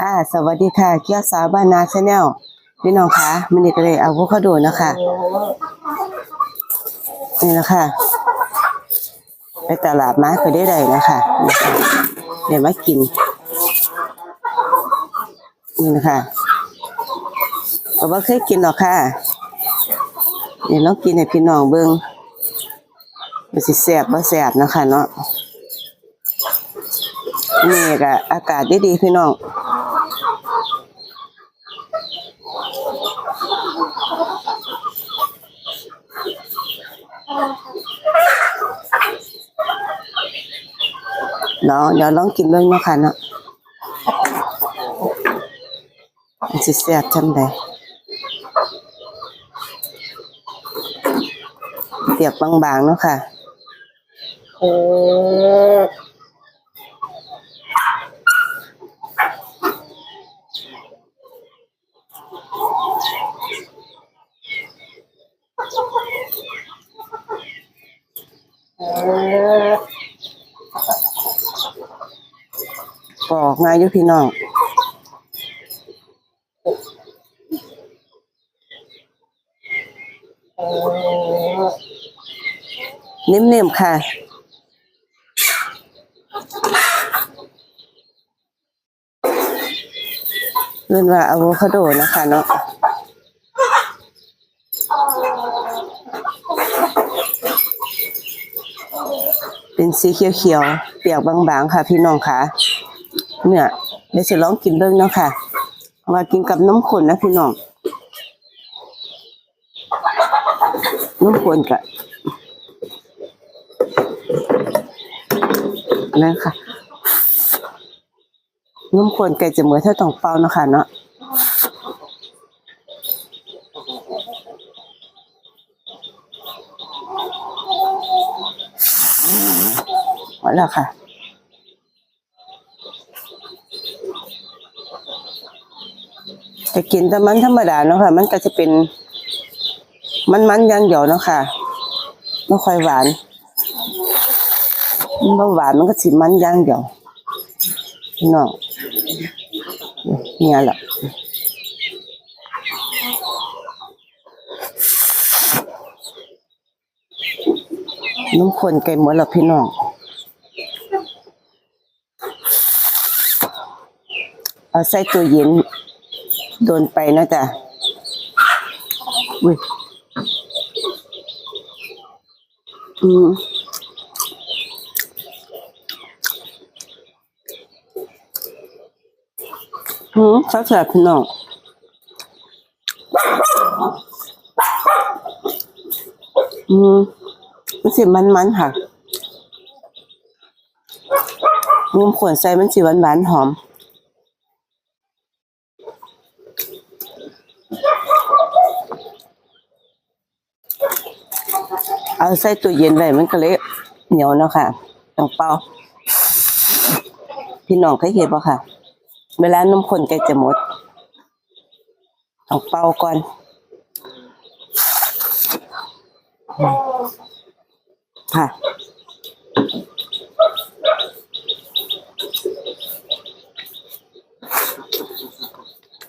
ค่ะ สวัสดีค่ะ เกียวสาวบ้านนาชาแนลพี่น้องคะมันนี่ก็เลยเอาพวกเขาโดนะคะนี่นะคะไปตลาดมาก็ได้ได้นะคะเดี๋ยวมากิน นี่นะคะก็บ่เคยกินหรอกค่ะเดี๋ยวลองกินให้พี่น้องเบิ่งมันสิแซ่บบ่แซ่บนะคะเนาะนี่ก็อากาศดีๆพี่น้อง เนาะเดี๋ยวลองกินเบิ่งเนาะค่ะเนาะมันสิแซ่บจังไดเปียกบางๆเนาะค่ะโอ้ ปอกง่ายอยู่พี่น้องนิ่มๆค่ะเรียกว่าอะโวคาโดนะคะเนาะ เป็นสีเขียวๆเปียกบางๆ ค่ะ พี่น้องค่ะเนี่ยเดี๋ยวจะลองกินเบิ่งเนาะค่ะว่ากินกับน้ำข้นนะพี่น้องน้ำข้นกะนั่นค่ะน้ำข้นไก่จะเหมือนเท่าตองเปาเนาะค่ะเนาะหมด แล้วค่ะ จะกินแต่มันธรรมดาเนาะค่ะ มันก็จะเป็นมันมันย่างเดียวเนาะค่ะไม่ค่อยหวานมันหวานมันก็สิมันย่างเดียวพี่น้องเนี่ยแหละน้ำคนไก่หมดแล้วพี่น้อง เอาใส่ตู้เย็น โดนไปนะจ๊ะอุ้ยอืมอืมสักแสบพี่น้องอืมมันสิมันๆค่ะมุมขวนใส่มันสิหวานหอม เอาใส่ตู้เย็นไว้มันก็เลยเหนียวเนาะค่ะต้องเป่าพี่น้องเคยเห็นป่ะค่ะ เวลานมข้นใกล้จะหมดต้องเป่าก่อนค่ะ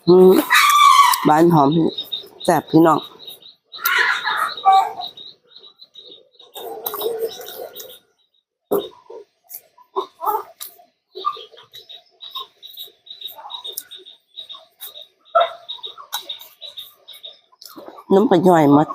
อืมหวานหอมแซ่บพี่น้อง น้ำปลาย่อยหมด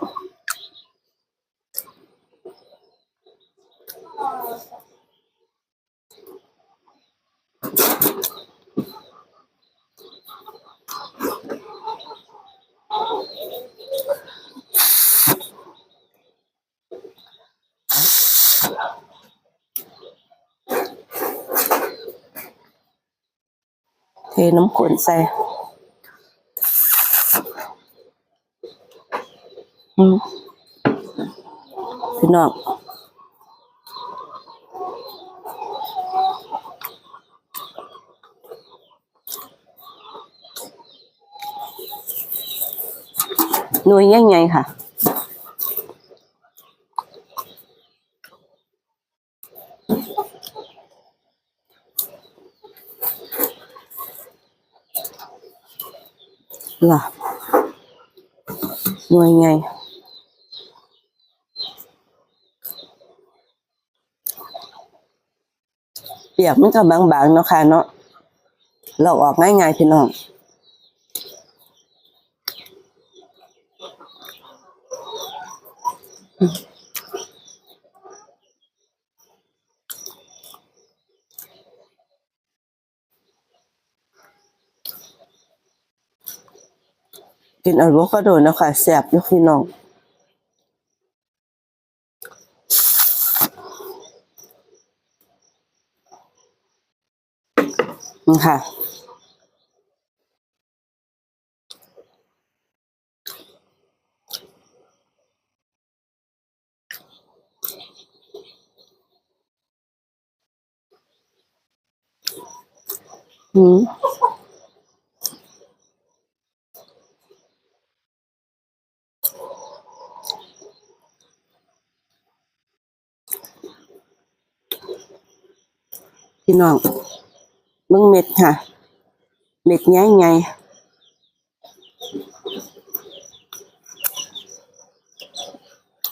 เทน้ำข้นใส่อืม พี่น้องหน่วยยังไงค่ะอเหรอหน่วยไง เปียกมันก็บางๆเนาะค่ะเนาะเราออกง่ายๆพี่น้องกินอะโวคาโดเนาะคะแซ่บยู่พี่น้อง นี่ ค่ะอืมพี่น้อง ม็ดค่ะ เม็ดใหญ่ใหญ่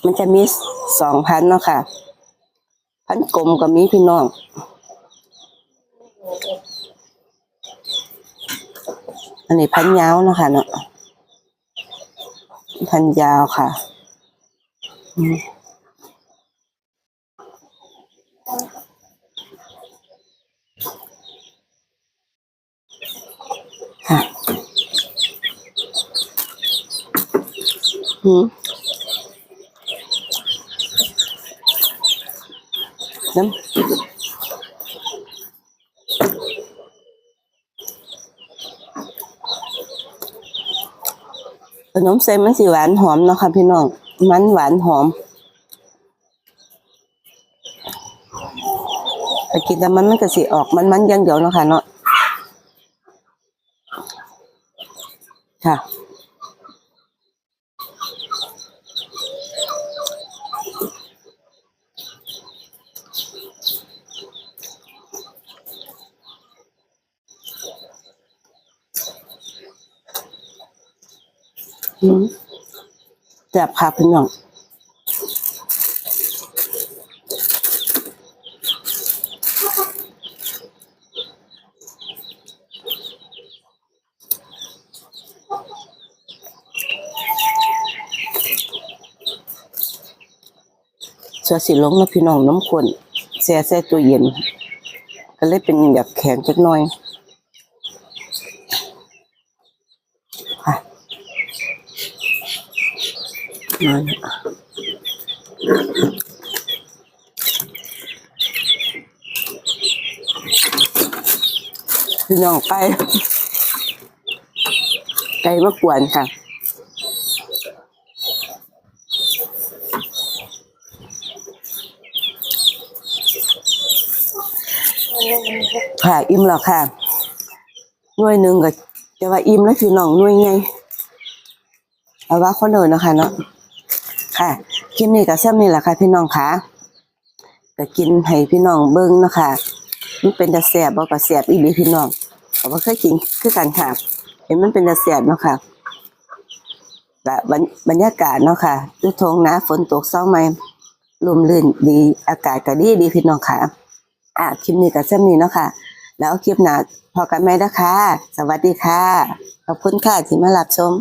มันจะมีสองพันเนาะค่ะ พันกลมก็มีพี่น้องอันนี้พันยาวเนาะค่ะเนาะพันยาวค่ะอืมค่ะอืม น้ำขนมเส้นมันสีหวานหอมเนาะค่ะพี่น้อง มันหวานหอมแต่กินแต่มันมันก็สีออกมันมันย่างเดียวเนาะค่ะเนาะค่ะ แซ่บค่ะพี่น้องเสือสีลงแล้วพี่น้องน้ำข้นแช่แช่ตัวเย็น ก็เลยเป็นแบบแข็งจักหน่อย นั่นพี่น้องไก่ไก่มากวนค่ะค่ะอิ่มแล้วค่ะหน่วยหนึ่งก็จะว่าอิ่มแล้วพี่น้องหน่วยไงเอาว่าคนเดินนะคะเนาะ ค่ะคลิปนี้ก็แซ่บนี่แหละค่ะ พี่น้องค่ะก็กินให้พี่น้องเบิ้งนะคะมันเป็นตาแสบบ่ก็แสบอีหลีพี่น้องแต่ว่าเคยกินคือกันค่ะ เห็นมันเป็นตาแสบเนาะค่ะและบบรรยากาศเนาะค่ะดูทงนะฝนตกเศร้าไหมลมลื่นดีอากาศก็ดีดีพี่น้องค่ะ อะคลิปนี้ก็เส้นนี้เนาะค่ะ แล้วคลิปหน้าพอกันไหมนะคะ สวัสดีค่ะ ขอบคุณค่ะที่มารับชม